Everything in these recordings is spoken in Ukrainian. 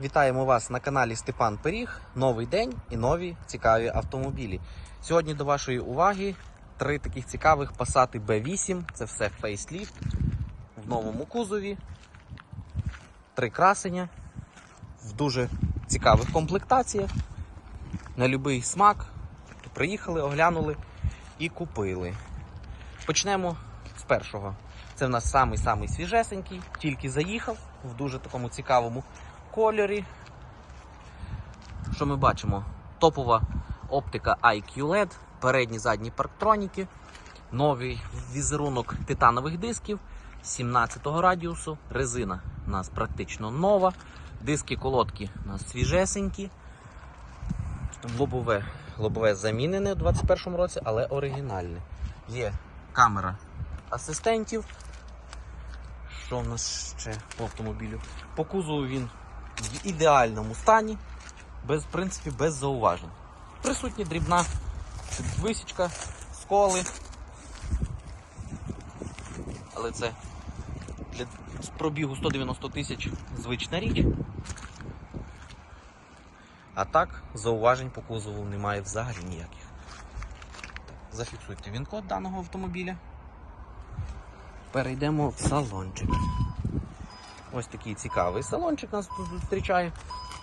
Вітаємо вас на каналі Степан Пиріг. Новий день і нові цікаві автомобілі. Сьогодні до вашої уваги три таких цікавих Passat B8. Це все фейсліфт в новому кузові. Три красення в дуже цікавих комплектаціях. На будь-який смак. Приїхали, оглянули і купили. Почнемо з першого. Це в нас самий-самий свіжесенький, тільки заїхав в дуже такому цікавому кольорі. Що ми бачимо? Топова оптика IQ LED, передні задні парктроніки, новий візерунок титанових дисків 17-го радіусу. Резина у нас практично нова. Диски колодки у нас свіжесенькі. Лобове, лобове замінене у 2021 році, але оригінальне. Є камера асистентів. Що в нас ще по автомобілю? По кузову він в ідеальному стані, без, в принципі, без зауважень. Присутня дрібна висічка, сколи. Але це для пробігу 190 тисяч звична річ. А так, зауважень по кузову немає взагалі ніяких. Зафіксуйте він код даного автомобіля. Перейдемо в салончик. Ось такий цікавий салончик нас тут зустрічає.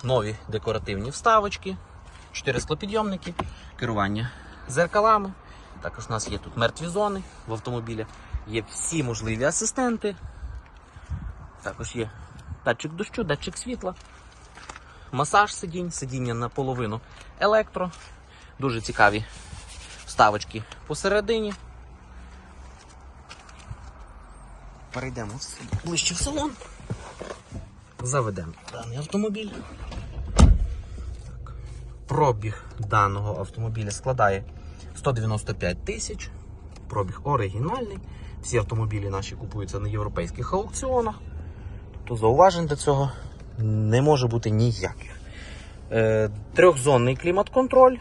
Нові декоративні вставочки, 4 склопідйомники, керування зеркалами. Також у нас є тут мертві зони в автомобілі. Є всі можливі асистенти. Також є датчик дощу, датчик світла, масаж сидінь, сидіння наполовину електро. Дуже цікаві вставочки посередині. Перейдемо ближче в салон. Заведемо даний автомобіль. Так. Пробіг даного автомобіля складає 195 тисяч. Пробіг оригінальний. Всі автомобілі наші купуються на європейських аукціонах. Тобто зауважень до цього не може бути ніяких. Е, трьохзонний клімат-контроль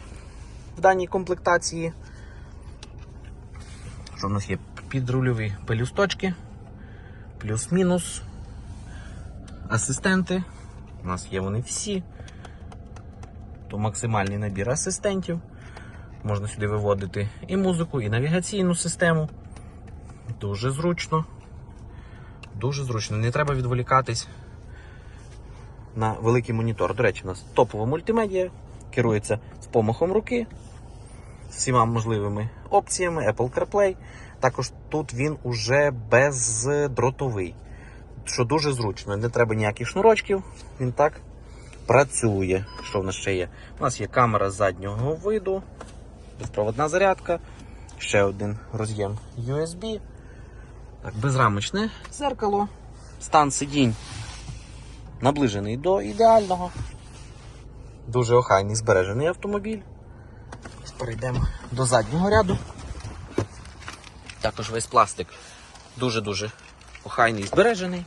в даній комплектації. Що в нас є підрульові пелюсточки, плюс-мінус. Асистенти. У нас є вони всі. То максимальний набір асистентів. Можна сюди виводити і музику, і навігаційну систему. Дуже зручно. Дуже зручно. Не треба відволікатись на великий монітор. До речі, у нас топова мультимедіа, керується з помахом руки, з всіма можливими опціями, Apple CarPlay. Також тут він уже бездротовий, що дуже зручно. Не треба ніяких шнурочків, він так працює. Що в нас ще є? У нас є камера заднього виду, безпроводна зарядка, ще один роз'єм USB. Так, безрамочне зеркало, стан сидінь наближений до ідеального. Дуже охайний збережений автомобіль. Перейдемо до заднього ряду. Також весь пластик дуже-дуже охайний збережений.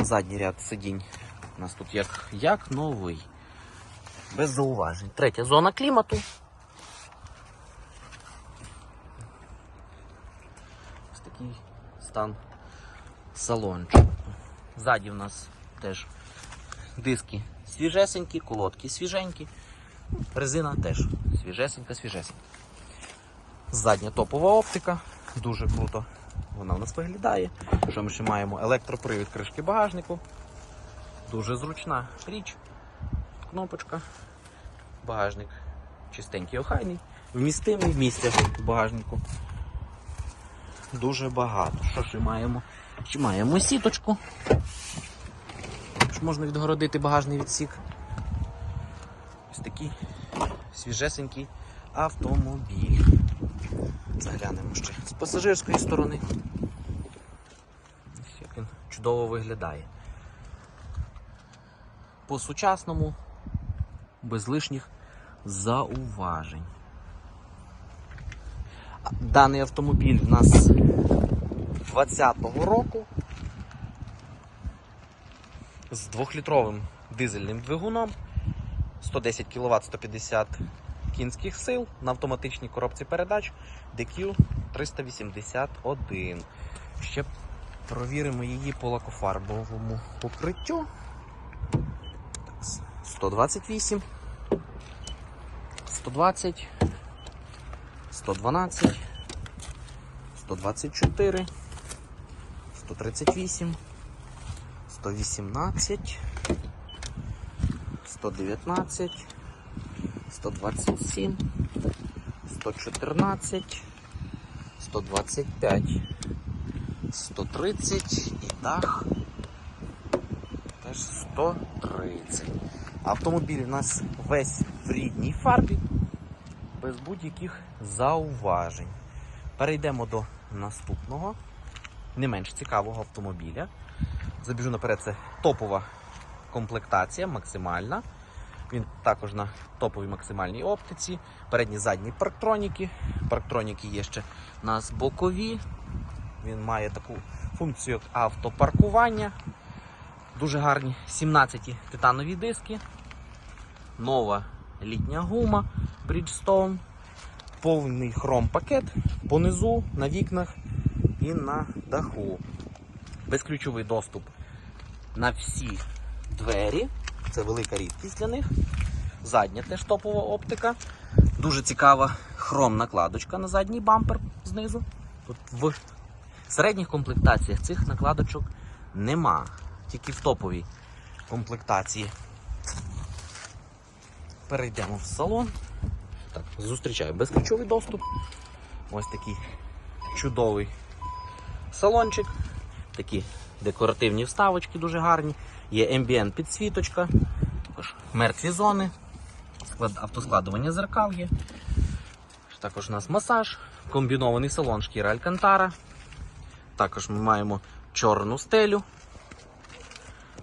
Задній ряд сидінь у нас тут як, як новий. Без зауважень. Третя зона клімату. Ось такий стан салончику. Ззаді в нас теж диски свіжесенькі, колодки свіженькі. Резина теж свіжесенька, свіжесенька. Задня топова оптика, дуже круто. Вона в нас виглядає. Що ми ще маємо? Електропривід кришки багажнику. Дуже зручна річ. Кнопочка. Багажник чистенький, охайний, вмістимий місця в багажнику. Дуже багато. Що ще маємо? Ще маємо сіточку. Що можна відгородити багажний відсік. Ось такий свіжесенький автомобіль. Заглянемо ще з пасажирської сторони. Чудово виглядає. По-сучасному, без лишніх зауважень. Даний автомобіль в нас 20-го року з 2-літровим дизельним двигуном 110 кВт 150 кінських сил на автоматичній коробці передач DQ 381. Ще провіримо її по лакофарбовому покриттю. 128, 120, 112, 124, 138, 118, 119, 127, 114, 125, 130 і дах теж 130. Автомобіль у нас весь в рідній фарбі, без будь-яких зауважень. Перейдемо до наступного, не менш цікавого автомобіля. Забіжу наперед, це топова комплектація, максимальна. Він також на топовій максимальній оптиці. Передні задні парктроніки. Парктроніки є ще у нас бокові. Він має таку функцію як автопаркування. Дуже гарні 17 титанові диски. Нова літня гума Bridgestone. Повний хром пакет понизу, на вікнах і на даху. Безключовий доступ на всі двері. Це велика рідкість для них. Задня теж топова оптика. Дуже цікава хром накладочка на задній бампер знизу. Тут в середніх комплектаціях цих накладочок нема. Тільки в топовій комплектації. Перейдемо в салон. Так, зустрічаю безключовий доступ. Ось такий чудовий салончик. Такі декоративні вставочки дуже гарні. Є ambient підсвіточка, також мертві зони, автоскладування зеркал є. Також у нас масаж, комбінований салон шкіра Алькантара. Також ми маємо чорну стелю,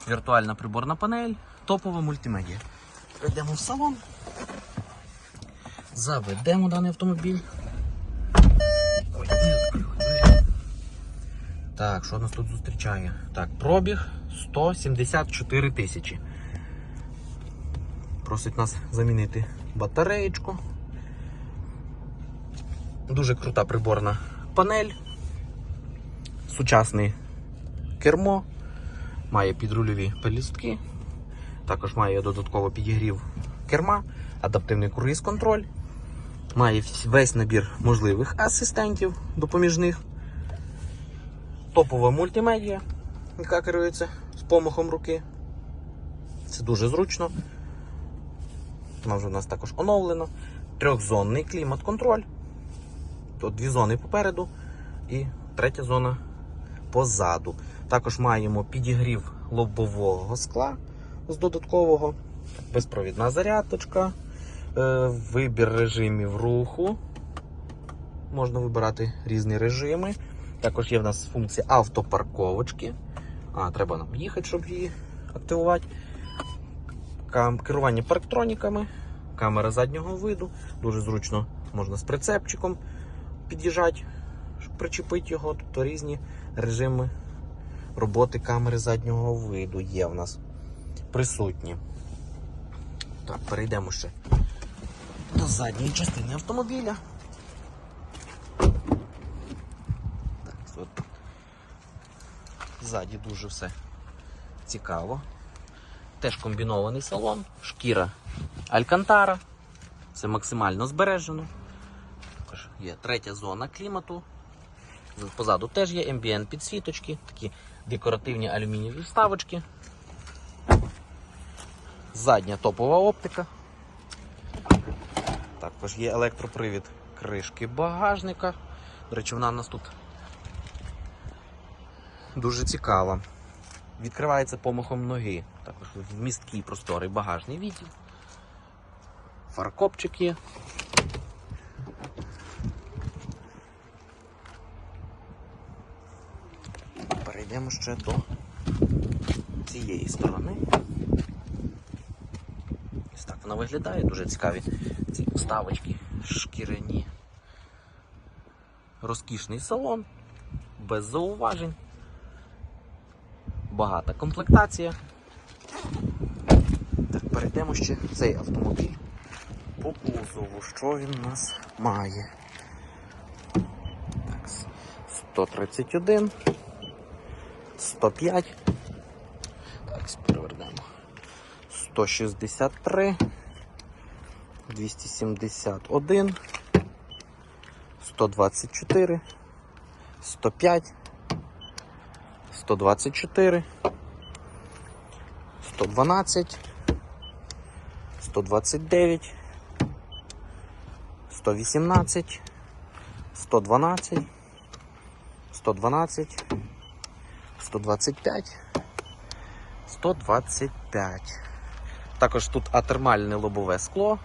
віртуальна приборна панель, топова мультимедіа. Прийдемо в салон. Заведемо даний автомобіль. Ой. Так, що нас тут зустрічає? Так, пробіг 174 тисячі. Просить нас замінити батареєчку. Дуже крута приборна панель. Сучасне кермо. Має підрульові пелюстки. Також має додатково підігрів керма, адаптивний круїз контроль. Має весь набір можливих асистентів допоміжних. Топова мультимедіа, яка керується з помахом руки. Це дуже зручно. Вона вже у нас також оновлена. Трьохзонний клімат-контроль. Тут дві зони попереду і третя зона позаду. Також маємо підігрів лобового скла з додаткового, безпровідна зарядочка, е, вибір режимів руху. Можна вибирати різні режими. Також є в нас функція автопарковочки. А, треба нам їхати, щоб її активувати. Керування парктроніками, камера заднього виду. Дуже зручно можна з прицепчиком під'їжджати, причепити його. Тобто різні режими роботи камери заднього виду є в нас присутні. Так, перейдемо ще до задньої частини автомобіля. Так, от. Ззаді дуже все цікаво. Теж комбінований салон, шкіра Алькантара. Все максимально збережено. Є третя зона клімату. Позаду теж є ambient підсвіточки, такі декоративні алюмінієві вставочки. Задня топова оптика. Також є електропривід кришки багажника. До речі, вона у нас тут дуже цікава. Відкривається помахом ноги. Також вмісткий просторий багажний відділ. Фаркопчик. Перейдемо ще до цієї сторони. Ось так вона виглядає, дуже цікаві ці вставочки шкіряні. Розкішний салон, без зауважень. Багата комплектація. Так, перейдемо ще цей автомобіль по кузову. Що він у нас має? Так, 131, 105. Так, перевернемо. 163, 271, 124, 105, 124, 112, 129, 118, 112, 112, 125, 125. Також тут атермальне лобове скло.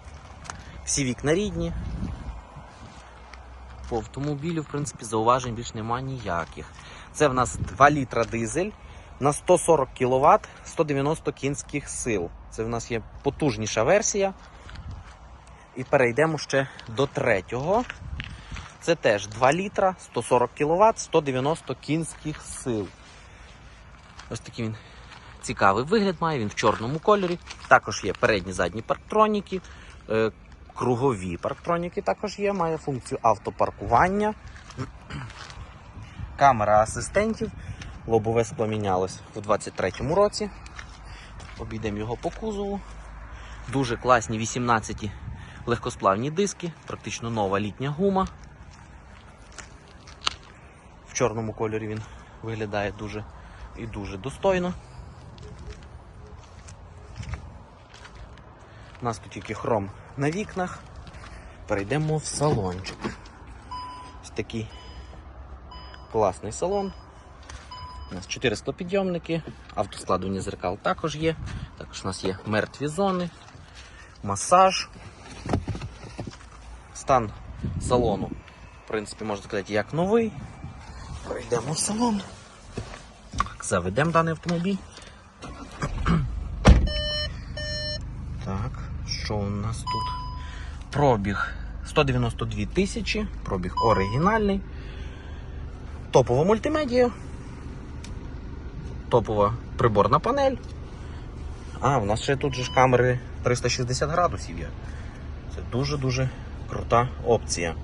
Всі вікна рідні. По автомобілю, в принципі, зауважень більш нема ніяких. Це в нас 2 літра дизель на 140 кВт 190 кінських сил. Це в нас є потужніша версія. І перейдемо ще до третього. Це теж 2 літра, 140 кВт, 190 кінських сил. Ось такий він цікавий вигляд має, він в чорному кольорі. Також є передні задні парктроніки, е, кругові парктроніки також є, має функцію автопаркування, камера асистентів. Лобове скло мінялось у 23-му році. Обійдемо його по кузову. Дуже класні 18 легкосплавні диски, практично нова літня гума. В чорному кольорі він виглядає дуже і дуже достойно. У нас тут тільки хром на вікнах. Перейдемо в салончик. Ось такий класний салон. У нас 4 склопідйомники, автоскладування зеркал також є. Також у нас є мертві зони, масаж. Стан салону, в принципі, можна сказати, як новий. Перейдемо в салон. Заведемо даний автомобіль. Так, що у нас тут? Пробіг 192 тисячі, пробіг оригінальний. Топова мультимедія. Топова приборна панель. А, у нас ще тут же ж камери 360 градусів є. Це дуже-дуже крута опція.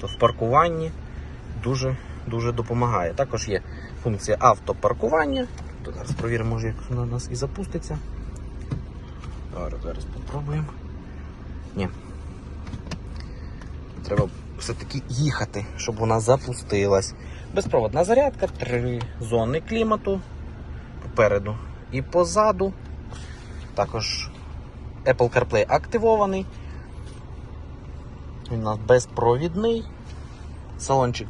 То в паркуванні дуже дуже допомагає. Також є функція автопаркування. То зараз провіримо, може, як вона у нас і запуститься. Зараз, зараз попробуємо. Ні. Треба все-таки їхати, щоб вона запустилась. Безпроводна зарядка, три зони клімату попереду і позаду. Також Apple CarPlay активований. Він у нас безпровідний. Салончик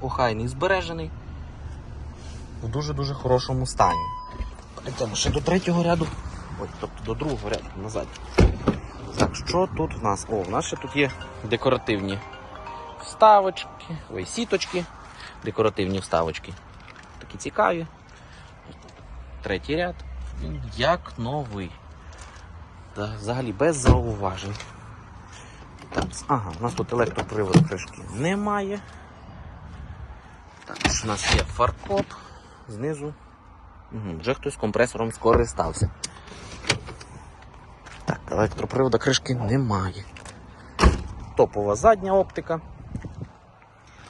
охайний збережений. В дуже-дуже хорошому стані. Перейдемо ще до третього ряду. Ой, тобто до другого ряду назад. Так, що тут в нас? О, в нас ще тут є декоративні вставочки, ой, сіточки, декоративні вставочки. Такі цікаві. Третій ряд. Він як новий. Та взагалі без зауважень. Так, ага, у нас тут електроприводу кришки немає. Також у нас є фаркоп знизу. Угу, вже хтось компресором скористався. Так, електропривода кришки немає. Топова задня оптика.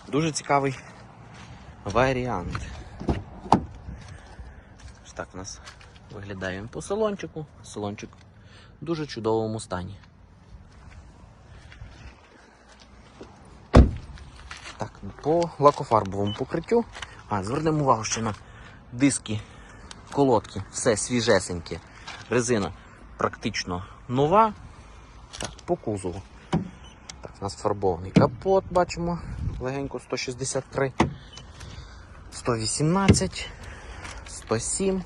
Дуже цікавий варіант. Ось так у нас виглядає по салончику. Салончик в дуже чудовому стані. Так, по лакофарбовому покриттю. А, звернемо увагу ще на диски, колодки, все свіжесеньке. Резина практично нова. Так, по кузову. Так, у нас фарбований капот, бачимо, легенько 163, 118, 107,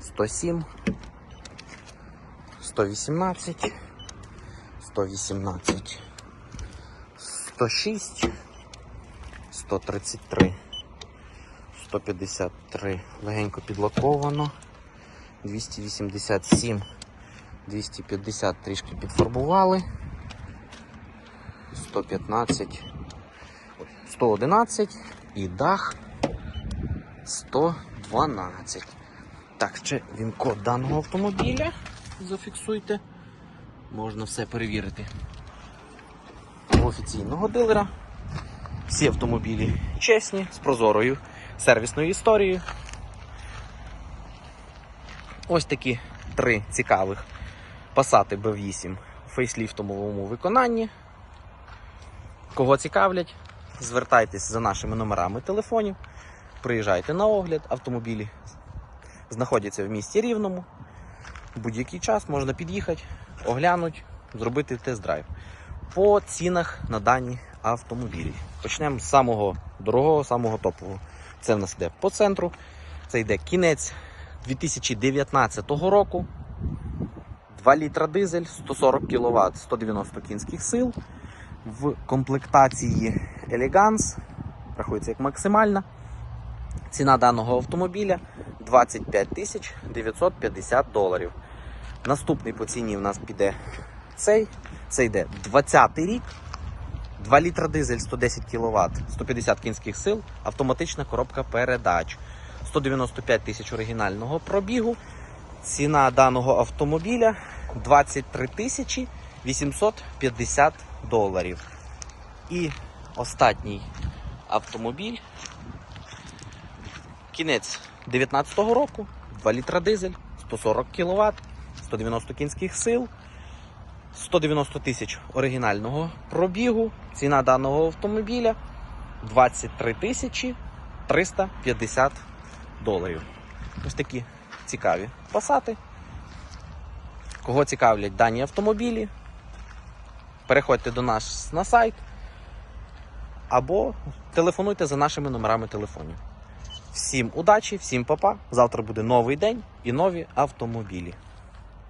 107, 118, 118, 106, 133, 153, легенько підлаковано, 287, 250 трішки підфарбували, 115, 111 і дах 112. Так, ще він код даного автомобіля. Зафіксуйте. Можна все перевірити. У офіційного дилера. Всі автомобілі чесні, з прозорою сервісною історією. Ось такі три цікавих Passat B8 у фейсліфтовому виконанні. Кого цікавлять, звертайтесь за нашими номерами телефонів, приїжджайте на огляд. Автомобілі знаходяться в місті Рівному. Будь-який час можна під'їхати, оглянути, зробити тест-драйв. По цінах на дані автомобілі. Почнемо з самого дорогого, самого топового. Це в нас йде по центру. Це йде кінець 2019 року. 2 літра дизель, 140 кВт, 190 кінських сил. В комплектації Elegance, рахується як максимальна. Ціна даного автомобіля 25 тисяч 950 доларів. Наступний по ціні в нас піде цей. Це йде 20 рік. 2 літра дизель, 110 кВт, 150 кінських сил, автоматична коробка передач. 195 тисяч оригінального пробігу. Ціна даного автомобіля 23 тисячі 850 доларів. І останній автомобіль. Кінець 2019 року, 2 літра дизель, 140 кВт, 190 кінських сил, 190 тисяч оригінального пробігу. Ціна даного автомобіля 23 тисячі 350 доларів. Ось такі цікаві пасати. Кого цікавлять дані автомобілі, переходьте до нас на сайт або телефонуйте за нашими номерами телефонів. Всім удачі, всім папа. Завтра буде новий день і нові автомобілі.